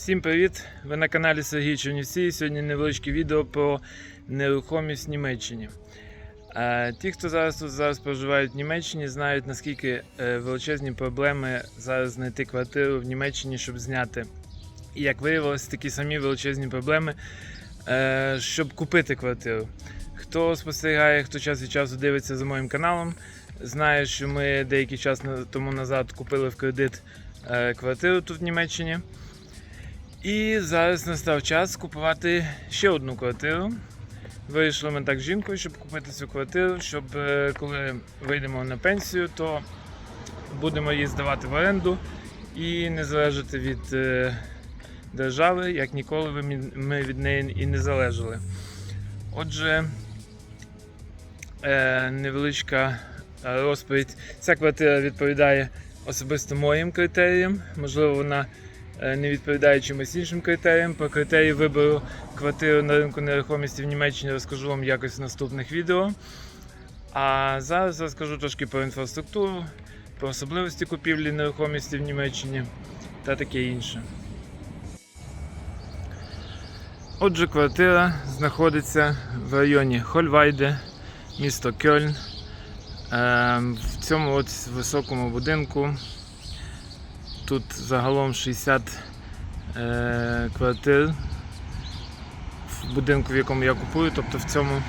Всім привіт! Ви на каналі Сергій Чернівці. Сьогодні невеличке відео про нерухомість в Німеччині. Е, Ті, хто зараз тут зараз проживають в Німеччині, знають наскільки е, величезні проблеми зараз знайти квартиру в Німеччині, щоб зняти. І як виявилось, такі самі величезні проблеми, е, щоб купити квартиру. Хто спостерігає, хто час від часу дивиться за моїм каналом, знає, що ми деякий час тому назад купили в кредит квартиру тут в Німеччині. І зараз настав час купувати ще одну квартиру. Вирішили ми так з жінкою, щоб купити цю квартиру, щоб е, коли вийдемо на пенсію, то будемо її здавати в оренду і не залежати від е, держави, як ніколи ми від неї і не залежали. Отже, е, невеличка розповідь. Ця квартира відповідає особисто моїм критеріям. Можливо, вона не відповідає чимось іншим критеріям. Про критерії вибору квартири на ринку нерухомості в Німеччині розкажу вам якось в наступних відео. А зараз розкажу трошки про інфраструктуру, про особливості купівлі нерухомості в Німеччині та таке інше. Отже, квартира знаходиться в районі Хольвайде, місто Кьольн. Ем, В цьому от високому будинку тут загалом 60 е, квартир в будинку, в якому я купую, тобто в цьому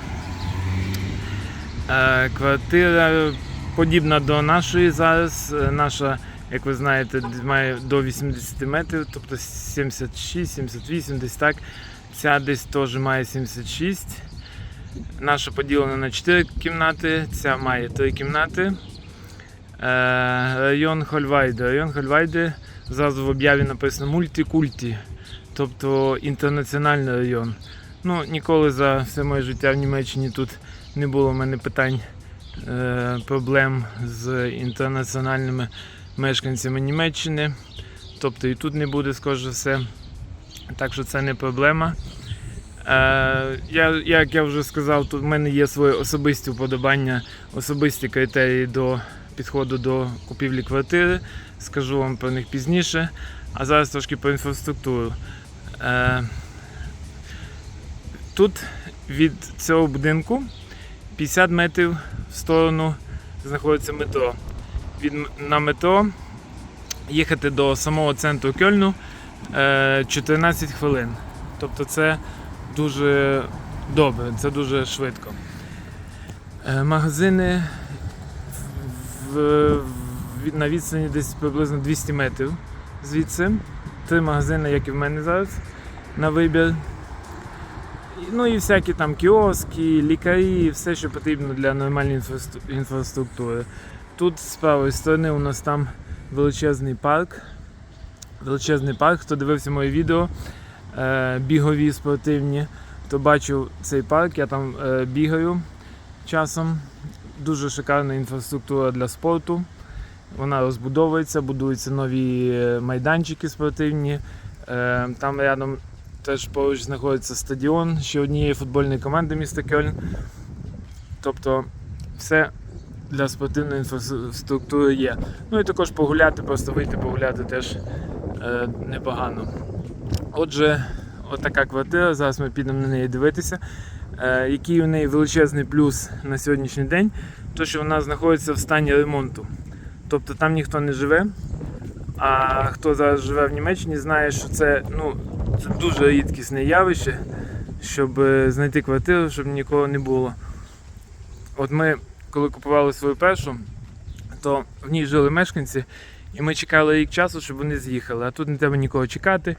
е, квартира подібна до нашої зараз. Е, Наша, як ви знаєте, має до 80 метрів, тобто 76-78, десь так. Ця десь теж має 76. Наша поділена на 4 кімнати, ця має 3 кімнати. Е, район Хольвайде. Район Хольвайде зразу в об'яві написано мультикульті, тобто інтернаціональний район. Ну, ніколи за все моє життя в Німеччині тут не було в мене питань, е, проблем з інтернаціональними мешканцями Німеччини. Тобто і тут не буде, скоріш за все. Так що це не проблема. Е, я, як я вже сказав, тут в мене є свої особисті вподобання, особисті критерії до підходу до купівлі квартири. Скажу вам про них пізніше. А зараз трошки про інфраструктуру. Е, тут від цього будинку 50 метрів в сторону знаходиться метро. Від, на метро їхати до самого центру Кьольну е, 14 хвилин. Тобто це дуже добре, це дуже швидко. Е, Магазини в, на відстані десь приблизно 200 метрів звідси. Три магазини, як і в мене зараз, на вибір. Ну і всякі там кіоски, лікарі, все, що потрібно для нормальної інфраструктури. Тут з правої сторони у нас там величезний парк. Величезний парк. Хто дивився моє відео, е, бігові спортивні, то бачив цей парк, я там е, бігаю часом. Дуже шикарна інфраструктура для спорту. Вона розбудовується, будуються нові е, майданчики спортивні. Е, Там рядом теж поруч знаходиться стадіон ще однієї футбольної команди міста Кельн. Тобто все для спортивної інфраструктури є. Ну і також погуляти, просто вийти погуляти теж е, непогано. Отже, отака квартира. Зараз ми підемо на неї дивитися. Е, який у неї величезний плюс на сьогоднішній день, то що вона знаходиться в стані ремонту. Тобто там ніхто не живе. А хто зараз живе в Німеччині, знає, що це, ну, це дуже рідкісне явище, щоб е, знайти квартиру, щоб нікого не було. От ми, коли купували свою першу, то в ній жили мешканці, і ми чекали рік часу, щоб вони з'їхали. А тут не треба нікого чекати.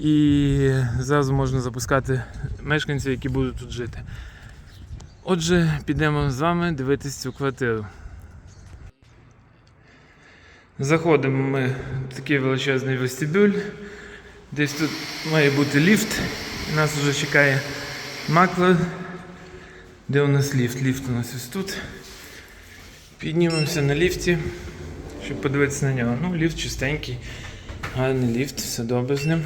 І зразу можна запускати мешканців, які будуть тут жити. Отже, підемо з вами дивитись цю квартиру. Заходимо ми в такий величезний вестибюль. Десь тут має бути ліфт. Нас вже чекає маклер. Де у нас ліфт? Ліфт у нас ось тут. Піднімемося на ліфті, щоб подивитися на нього. Ну, ліфт чистенький, гарний ліфт, все добре з ним.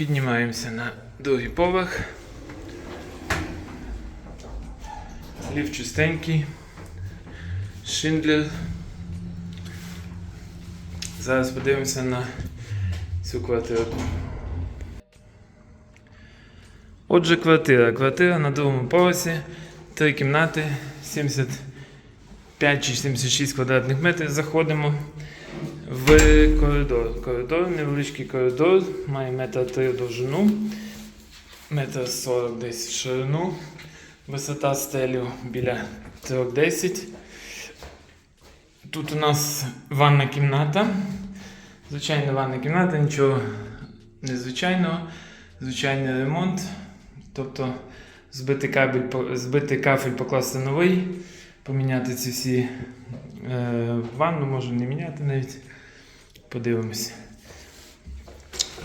Піднімаємося на другий поверх. Ліфт чистенький. Шиндлер. Зараз подивимося на цю квартирку. Отже, квартира. Квартира на другому поверсі, три кімнати, 75 чи 76 квадратних метрів. Заходимо в коридор. Коридор, невеличкий коридор, має метр три в довжину, метр 40 десь в ширину. Висота стелю біля 3,10. Тут у нас ванна кімната. Звичайна ванна кімната, нічого незвичайного. Звичайний ремонт. Тобто збити кабель, по- збити кафель, покласти новий, поміняти ці всі е, ванну, може не міняти навіть. Подивимося.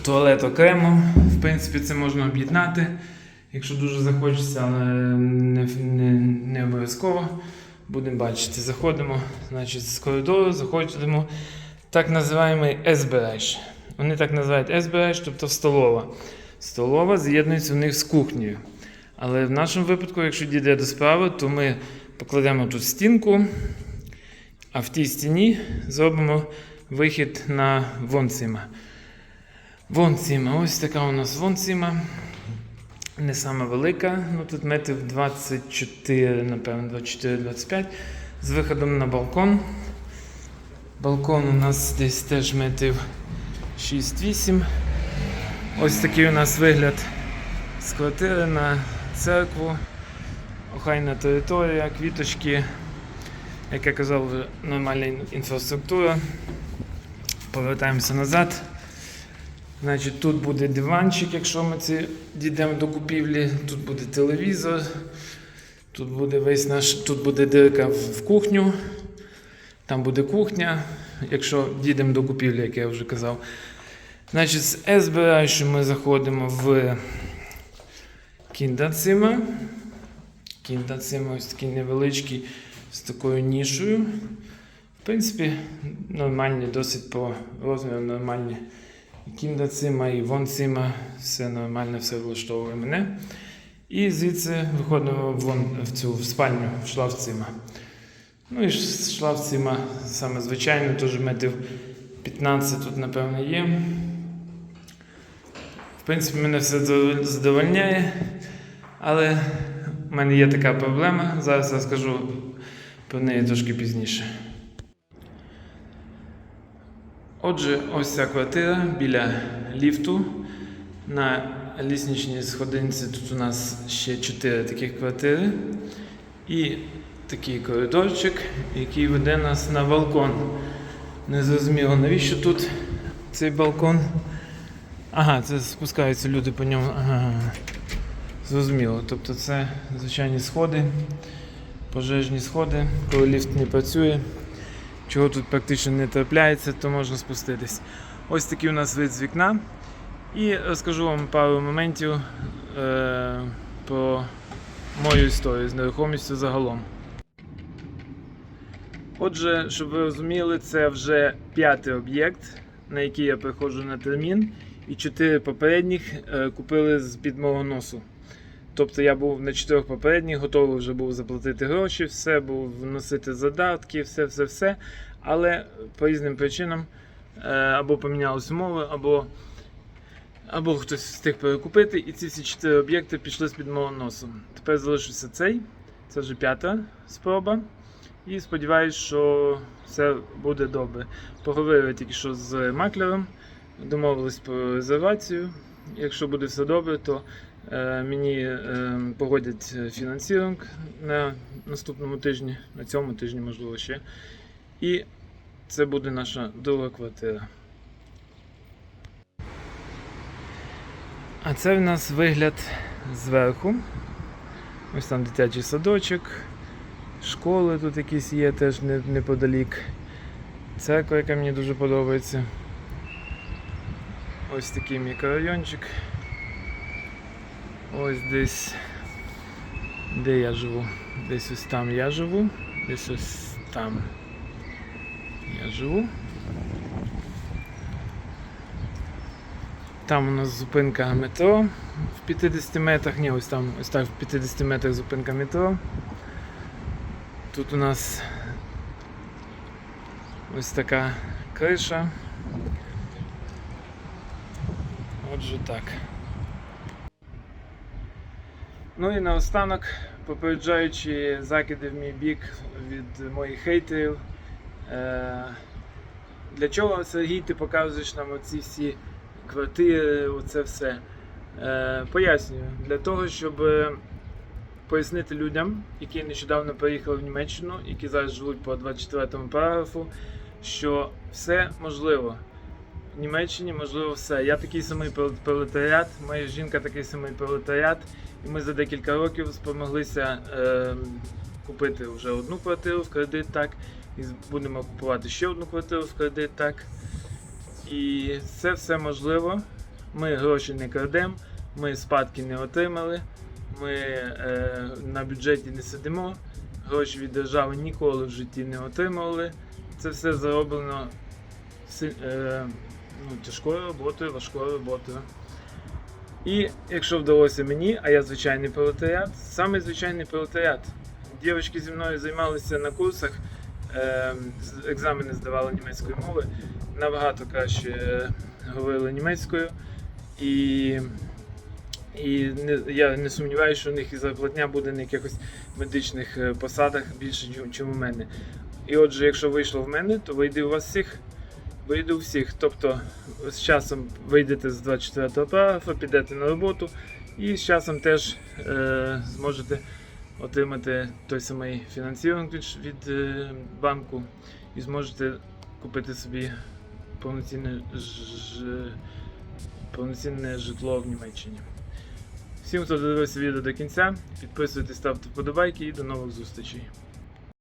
Туалет окремо. В принципі, це можна об'єднати, якщо дуже захочеться, але не, не, не обов'язково. Будемо бачити. Заходимо значить, з коридору, заходимо так називаємо S-береж. Вони так називають S-береж, тобто столова. Столова з'єднується у них з кухнею. Але в нашому випадку, якщо дійде до справи, то ми покладемо тут стінку, а в тій стіні зробимо вихід на вонцима. Вонцима. Ось така у нас вонцима. Не саме велика, ну тут метрів 24, напевно, 24-25, з виходом на балкон. Балкон у нас десь теж метрів 6-8. Ось такий у нас вигляд з квартири на церкву. Охайна територія, квіточки, як я казав, нормальна інфраструктура. Повертаємося назад. Значить, тут буде диванчик, якщо ми це дійдемо до купівлі. Тут буде телевізор. Тут буде весь наш, тут буде дирка в кухню. Там буде кухня, якщо дійдемо до купівлі, як я вже казав. Значить, з S-бережу ми заходимо в кіндацима. Кіндацима ось такий невеличкий з такою нішою. В принципі, нормальні, досить по розміру нормальні. Кіндацима, і вонцима, все нормально, все влаштовує мене. І звідси виходимо вон, в цю в спальню, в шлафцима. Ну і ж шлафцима саме звичайно, теж метрів 15 тут, напевно, є. В принципі, мене все задовольняє, але в мене є така проблема. Зараз розкажу про неї трошки пізніше. Отже, ось ця квартира біля ліфту. На лісничній сходинці тут у нас ще 4 таких квартири. І такий коридорчик, який веде нас на балкон. Не зрозуміло, навіщо тут цей балкон. Ага, це спускаються люди по ньому. Ага. Зрозуміло. Тобто це звичайні сходи, пожежні сходи, коли ліфт не працює. Чого тут практично не трапляється, то можна спуститись. Ось такий у нас вид з вікна. І розкажу вам пару моментів е, про мою історію з нерухомістю загалом. Отже, щоб ви розуміли, це вже п'ятий об'єкт, на який я приходжу на термін, і чотири попередніх е, купили з під мого носу. Тобто я був на чотирьох попередніх, готовий вже був заплатити гроші, все був вносити задатки, все, все, все. Але по різним причинам е, або помінялись умови, або, або хтось встиг перекупити, і ці всі чотири об'єкти пішли з під мого носу. Тепер залишився цей, це вже п'ята спроба. І сподіваюся, що все буде добре. Поговорили тільки що з маклером, домовились про резервацію. Якщо буде все добре, то мені е, погодять фінансіринг на наступному тижні, на цьому тижні, можливо, ще. І це буде наша друга квартира. А це в нас вигляд зверху. Ось там дитячий садочок. Школи тут якісь є теж неподалік. Церква, яка мені дуже подобається. Ось такий мікрорайончик. Ось десь, де я живу? Десь ось там я живу, десь ось там я живу. Там у нас зупинка метро в 50 метрах, ні, ось там ось так в 50 метрах зупинка метро. Тут у нас ось така криша. Отже так. Ну і наостанок, попереджаючи закиди в мій бік від моїх хейтерів. Е- для чого Сергій ти показуєш нам оці всі квартири, оце все? Е- пояснюю. Для того, щоб е, пояснити людям, які нещодавно переїхали в Німеччину, які зараз живуть по 24 параграфу, що все можливо. Німеччині можливо все. Я такий самий прол- пролетаріат, моя жінка такий самий пролетаріат, і ми за декілька років спромоглися е, купити вже одну квартиру в кредит, так, і будемо купувати ще одну квартиру в кредит, так. І це все можливо. Ми гроші не крадемо, ми спадки не отримали, ми е, на бюджеті не сидимо, гроші від держави ніколи в житті не отримували. Це все зароблено е, ну, тяжкою роботою, важкою роботою. І якщо вдалося мені, а я звичайний пролетаріат, саме звичайний пролетаріат. Дівчатки зі мною займалися на курсах, е, екзамени здавали німецької мови, набагато краще е, говорили німецькою. І, і не, я не сумніваюся, що у них і зарплатня буде на якихось медичних е, посадах більше, ніж у мене. І отже, якщо вийшло в мене, то вийде у вас всіх. Вийде у всіх. Тобто з часом вийдете з 24 параграфа, підете на роботу і з часом теж е, зможете отримати той самий від, від е, банку і зможете купити собі повноцінне, ж, повноцінне житло в Німеччині. Всім, хто додивився відео до кінця, підписуйтесь, ставте вподобайки і до нових зустрічей.